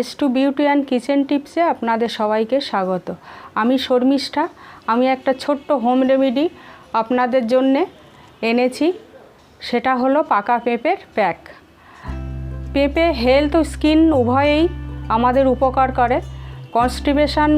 S two beauty and kitchen টিপসে আপনাদের সবাইকে স্বাগত। আমি শর্মিষ্ঠা, আমি একটা ছোট্ট হোম রেমেডি আপনাদের জন্যে এনেছি। সেটা হলো পাকা পেঁপের প্যাক। পেঁপে হেলথ ও স্কিন উভয়েই আমাদের উপকার করে। কনস্টিপেশন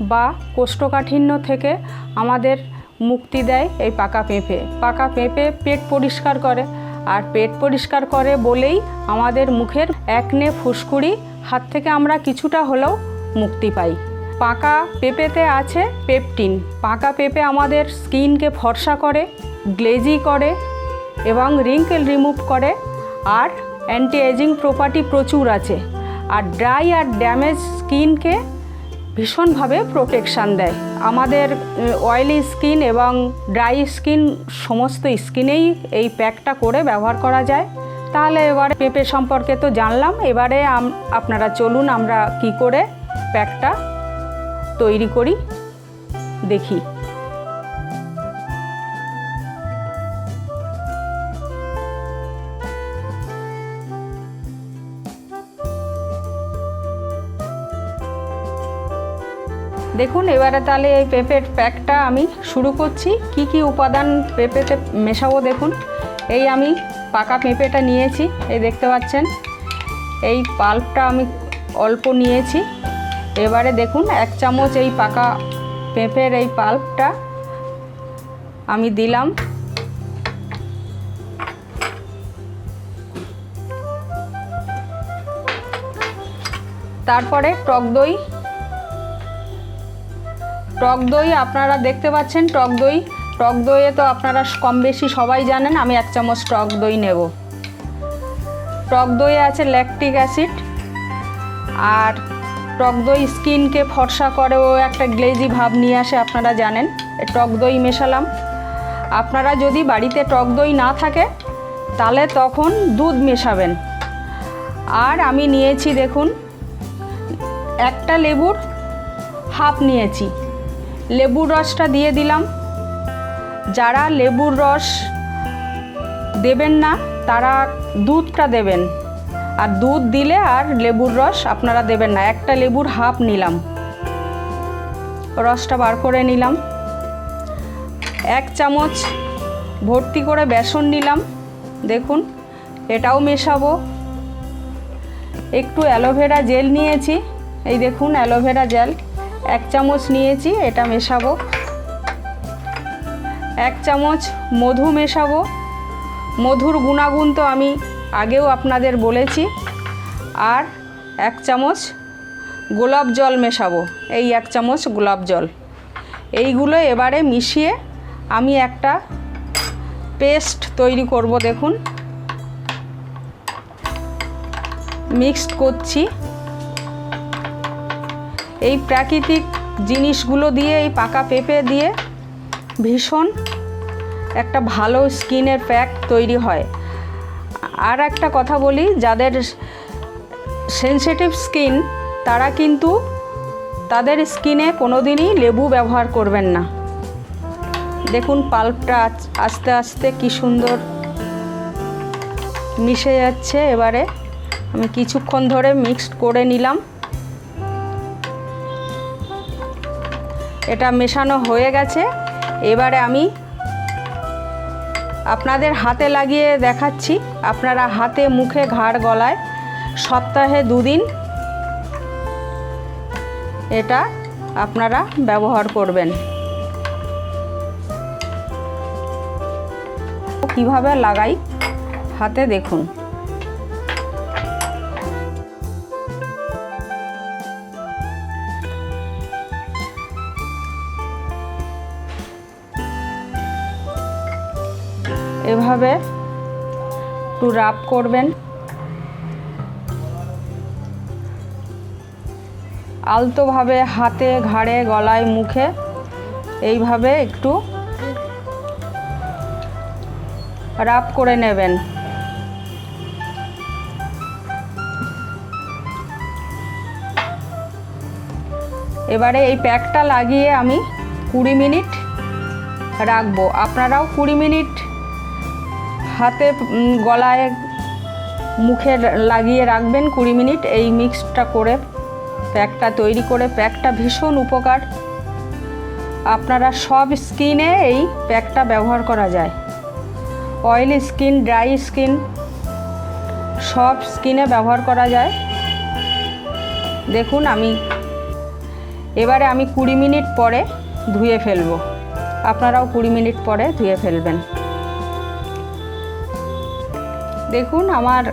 বা কোষ্ঠকাঠিন্য থেকে আমাদের মুক্তি দেয় এই পাকা পেঁপে। পাকা পেঁপে পেট পরিষ্কার করে। আর পেট পরিষ্কার করে বলেই আমাদের মুখের একনে ফুসকুড়ি, হাত থেকে আমরা কিছুটা হলেও মুক্তি পাই। পাকা পেঁপেতে আছে পেপটিন। পাকা পেঁপে আমাদের স্কিনকে ফর্সা করে, গ্লেজি করে এবং রিঙ্কেল রিমুভ করে। আর অ্যান্টি এজিং প্রপার্টি প্রচুর আছে। আর ড্রাই আর ড্যামেজ স্কিনকে ভীষণভাবে প্রোটেকশান দেয়। আমাদের অয়েলি স্কিন এবং ড্রাই স্কিন সমস্ত স্কিনেই এই প্যাকটা করে ব্যবহার করা যায়। তাহলে এবারে পেঁপে সম্পর্কে তো জানলাম, এবারে আপনারা চলুন আমরা কি করে প্যাকটা তৈরি করি, দেখি। দেখুন, এবারে তাহলে এই পেঁপের প্যাকটা আমি শুরু করছি। কি কি উপাদান পেঁপেতে মেশাবো দেখুন। এই আমি পাকা পেঁপেটা নিয়েছি, এই দেখতে পাচ্ছেন। এই পাল্পটা আমি অল্প নিয়েছি। এবারে দেখুন, এক চামচ এই পাকা পেঁপের এই পাল্পটা আমি দিলাম। তারপরে টক দই টক দই আপনারা দেখতে পাচ্ছেন, টক দই। টক দইয়ে তো আপনারা কম বেশি সবাই জানেন, আমি এক চামচ টক দই নেব। টক দইয়ে আছে ল্যাকটিক অ্যাসিড। আর টক দই স্কিনকে ফর্সা করে ও একটা গ্লেজি ভাব নিয়ে আসে, আপনারা জানেন। টক দই মেশালাম। আপনারা যদি বাড়িতে টক দই না থাকে, তাহলে তখন দুধ মেশাবেন। আর আমি নিয়েছি, দেখুন, একটা লেবুর হাফ নিয়েছি। লেবুর রসটা দিয়ে দিলাম। যারা লেবুর রস দেবেন না, তারা দুধটা দেবেন। আর দুধ দিলে আর লেবুর রস আপনারা দেবেন না। একটা লেবুর হাফ নিলাম। রসটা বার করে নিলাম। এক চামচ ভর্তি করে বেসন নিলাম। দেখুন, এটাও মেশাবো। একটু অ্যালোভেরা জেল নিয়েছি। এই দেখুন, অ্যালোভেরা জেল। এক চামচ নিয়েছি, এটা মেশাবো। এক চামচ মধু মেশাবো। মধুর গুণাগুণ তো আমি আগেও আপনাদের বলেছি। আর এক চামচ গোলাপ জল মেশাবো, এই এক চামচ গোলাপ জল। এইগুলো এবারে মিশিয়ে আমি একটা পেস্ট তৈরি করব, দেখুন। মিক্সড করছি। এই প্রাকৃতিক জিনিসগুলো দিয়ে, এই পাকা পেঁপে দিয়ে ভীষণ একটা ভালো স্কিনের প্যাক তৈরি হয়। আর একটা কথা বলি, যাদের সেনসিটিভ স্কিন, তারা কিন্তু তাদের স্কিনে কোনো দিনই লেবু ব্যবহার করবেন না। দেখুন পাল্পটা আস- আস্তে আস্তে কি সুন্দর মিশে যাচ্ছে। এবারে আমি কিছুক্ষণ ধরে মিক্সড করে নিলাম। এটা মেশানো হয়ে গেছে। এবারে আমি আপনাদের হাতে লাগিয়ে দেখাচ্ছি। আপনারা হাতে মুখে ঘাড় গলায় সপ্তাহে দুদিন এটা আপনারা ব্যবহার করবেন। কীভাবে লাগাই? হাতে দেখুন। এভাবে একটু রাব করবেন। আলতোভাবে হাতে, ঘাড়ে, গলায়, মুখে এইভাবে একটু রাব করে নেবেন। এবারে এই প্যাকটা লাগিয়ে আমি কুড়ি মিনিট রাখব। আপনারাও কুড়ি মিনিট হাতে গলায় মুখে লাগিয়ে রাখবেন কুড়ি মিনিট। এই মিক্সটা করে প্যাকটা তৈরি করে, প্যাকটা ভীষণ উপকার। আপনারা সব স্কিনে এই প্যাকটা ব্যবহার করা যায়। অয়েলি স্কিন, ড্রাই স্কিন, সব স্কিনে ব্যবহার করা যায়। দেখুন, আমি এবারে আমি কুড়ি মিনিট পরে ধুয়ে ফেলব। আপনারাও কুড়ি মিনিট পরে ধুয়ে ফেলবেন। দেখুন আমার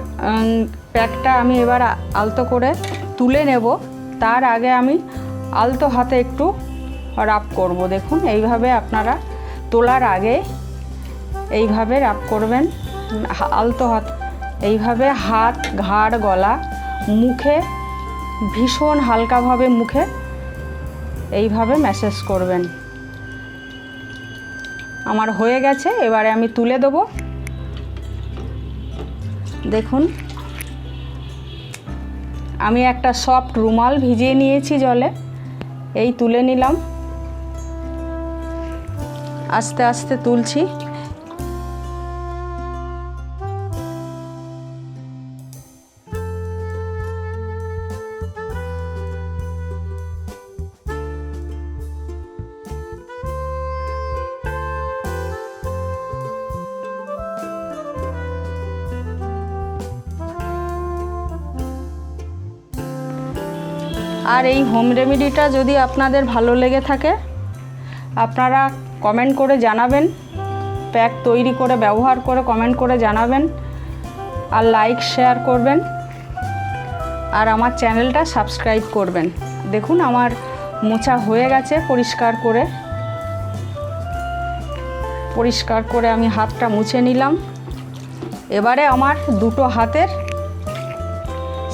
প্যাকটা আমি এবার আলতো করে তুলে নেব। তার আগে আমি আলতো হাতে একটু রাপ করব। দেখুন, এইভাবে আপনারা তোলার আগে এইভাবে রাপ করবেন। আলতো হাত, এইভাবে হাত, ঘাড়, গলা, মুখে, ভীষণ হালকাভাবে মুখে এইভাবে ম্যাসেজ করবেন। আমার হয়ে গেছে, এবারে আমি তুলে দেবো। দেখুন। আমি একটা সফট রুমাল ভিজিয়ে নিয়েছি জলে। এই তুলে নিলাম। আস্তে আস্তে তুলছি। আর এই হোম রেমেডিটা যদি আপনাদের ভালো লেগে থাকে, আপনারা কমেন্ট করে জানাবেন প্যাক তৈরি করে, ব্যবহার করে কমেন্ট করে জানাবেন, আর লাইক শেয়ার করবেন, আর আমার চ্যানেলটা সাবস্ক্রাইব করবেন। দেখুন আমার মোছা হয়ে গেছে পরিষ্কার করে। পরিষ্কার করে আমি হাতটা মুছে নিলাম। এবারে আমার দুটো হাতের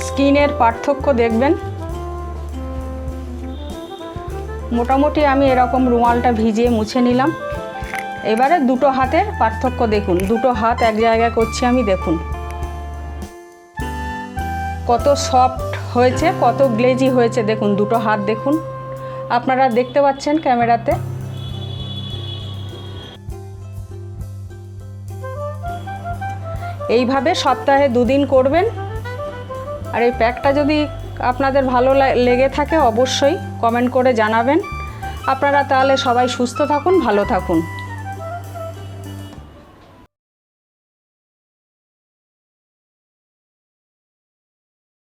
স্কিনের পার্থক্য দেখবেন। মোটামুটি আমি এরকম রুমালটা ভিজিয়ে মুছে নিলাম। এবারে দুটো হাতের পার্থক্য দেখুন। দুটো হাত এক জায়গায় করছি আমি, দেখুন। কত সফট হয়েছে, কত গ্লেজি হয়েছে, দেখুন, দুটো হাত দেখুন। আপনারা দেখতে পাচ্ছেন ক্যামেরাতে। এইভাবে সপ্তাহে দুদিন করবেন। আর এই প্যাকটা যদি আপনাদের ভালো লেগে থাকে অবশ্যই কমেন্ট করে জানাবেন। আপনারা তাহলে সবাই সুস্থ থাকুন, ভালো থাকুন।